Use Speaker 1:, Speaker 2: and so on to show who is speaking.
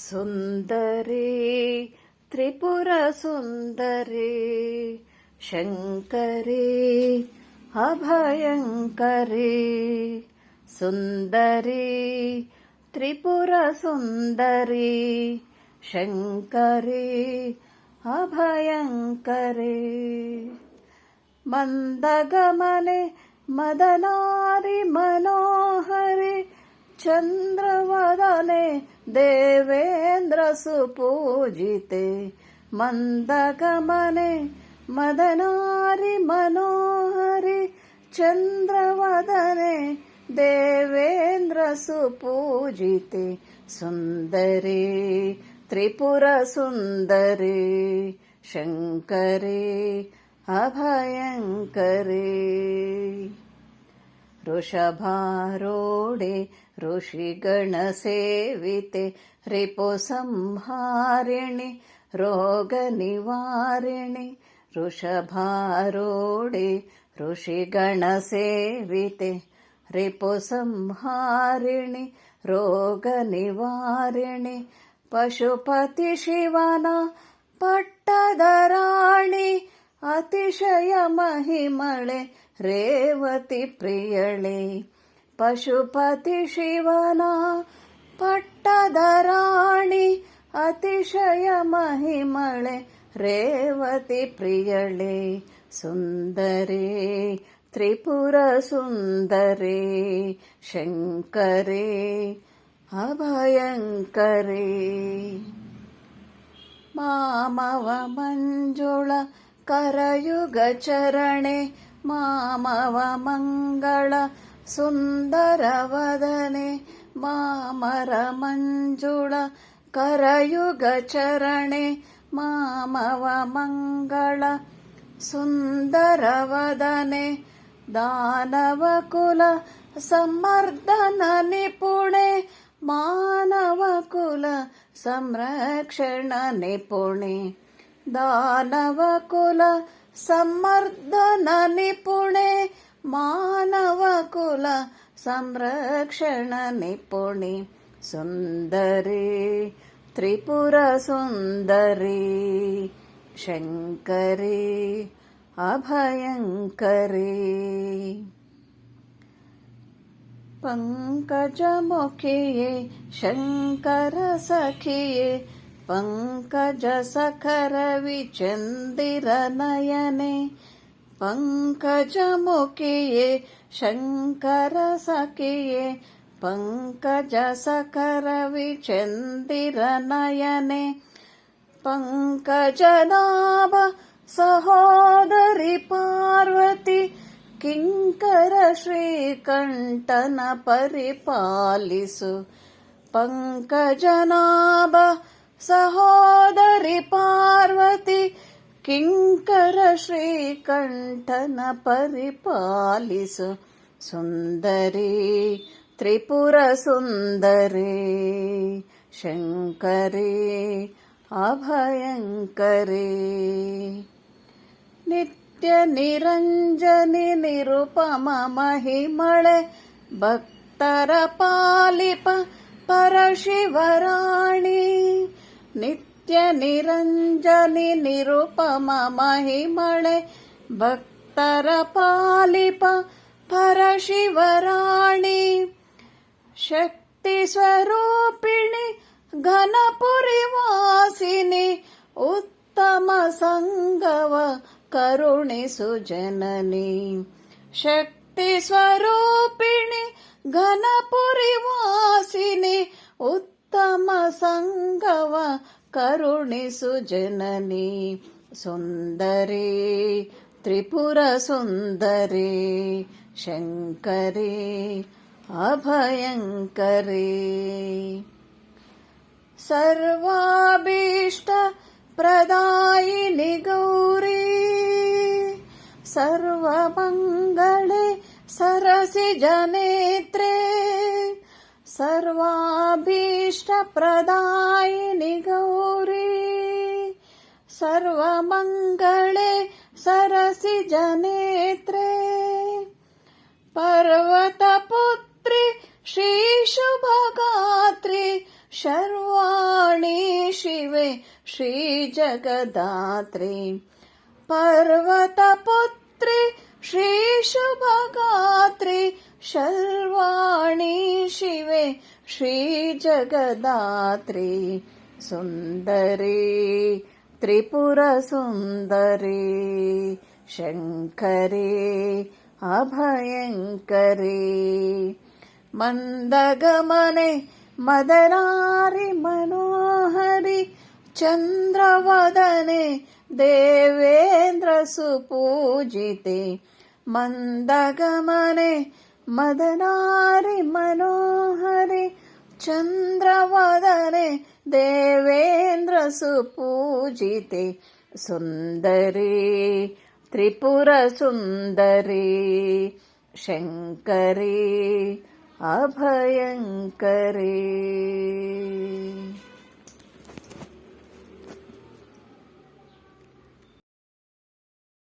Speaker 1: सुन्दरी त्रिपुरसुन्दरी शङ्करी अभयङ्करी सुन्दरी त्रिपुरसुन्दरी शङ्करी अभयङ्करी मन्दगमने मदनारि मनोहरि चन्द्रवदने దేవేంద్ర సుపూజితే మందగమనే మదనారి మనోహరి చంద్రవదనే దేవేంద్ర సుపూజితే సుందరి త్రిపుర సుందరి శంకరే అభయంకరే वृषभारोडे ऋषिगणसेविते रिपुसंहारिणि रोगनिवारिणि वृषभारोडे ऋषिगणसेविते रिपुसंहारिणि रोगनिवारिणि पशुपतिशिवना पट्टदराणि ರೇವತಿ ಪ್ರಿಯಳೆ, ಪಶುಪತಿ ಶಿವನ ಪಟ್ಟದ ರಾಣಿ, ಅತಿಶಯ ಮಹಿಮಳೆ ರೇವತಿ ಪ್ರಿಯಳೆ. ಸುಂದರಿ, ತ್ರಿಪುರ ಸುಂದರಿ, ಶಂಕರೇ, ಅಭಯಂಕರೇ. ಮಾಮವ ಮಂಜುಳ ಕರಯುಗ ಚರಣೆ मङ्गल सुन्दरवदने मामर मञ्जुळ करयुगचरणे मामव मङ्गल सुन्दरवदने दानवकुल सम्मर्दन निपुणे मानवकुल संरक्षण निपुणे दानवकुल सम्मर्दन निपुणे मानवकुल संरक्षण निपुणे सुन्दरी त्रिपुरसुन्दरी शङ्करी अभयङ्करी पङ्कजमुखिये शङ्करसखिये पङ्कजसखरविचन्दिरनयने पङ्कजमुखिये शङ्करसखिये पङ्कजसखरविचन्दिरनयने पङ्कजनाभ सहोदरि पार्वती किङ्कर श्रीकण्ठन परिपालिसु पङ्कजनाभ सहोदरि पार्वती किङ्कर श्रीकण्ठन परिपालिसु सुन्दरी त्रिपुरसुन्दरी शङ्करी अभयङ्करी नित्यनिरञ्जनि निरुपम महिमळे भक्तर पालिप परशिवराणि नित्यनिरञ्जनि निरुपम महिमळे भक्तर पालिप परशिवराणि शक्तिस्वरूपिणि घनपुरिवासिनि उत्तम सङ्गव करुणिसु जननी शक्तिस्वरूपिणि घनपुरिवासिनि उत्तम सङ्गव करुणिसु जननी। सुन्दरी त्रिपुरसुन्दरी शङ्करी अभयङ्करी। सर्वाभीष्ट प्रदायिनि गौरी सर्वमङ्गले सरसि जनेत्रे सर्वाभीष्टप्रदायिनि गौरी सर्वमङ्गले सरसि जनेत्रे पर्वतपुत्री श्रीशुभगात्री शर्वा श्रीजगदात्रे पर्वतपुत्रि श्रीशुभगात्रे शर्वाणि शिवे श्रीजगदात्रे सुन्दरे त्रिपुरसुन्दरे शङ्करे अभयङ्करे मन्दगमने मदनारि मनोहरि चन्द्रवदने देवेन्द्रसुपूजिते मन्दगमने मदनारि मनोहरि चन्द्रवदने देवेन्द्रसुपूजिते सुन्दरे त्रिपुरसुन्दरे शङ्करे अभयङ्करे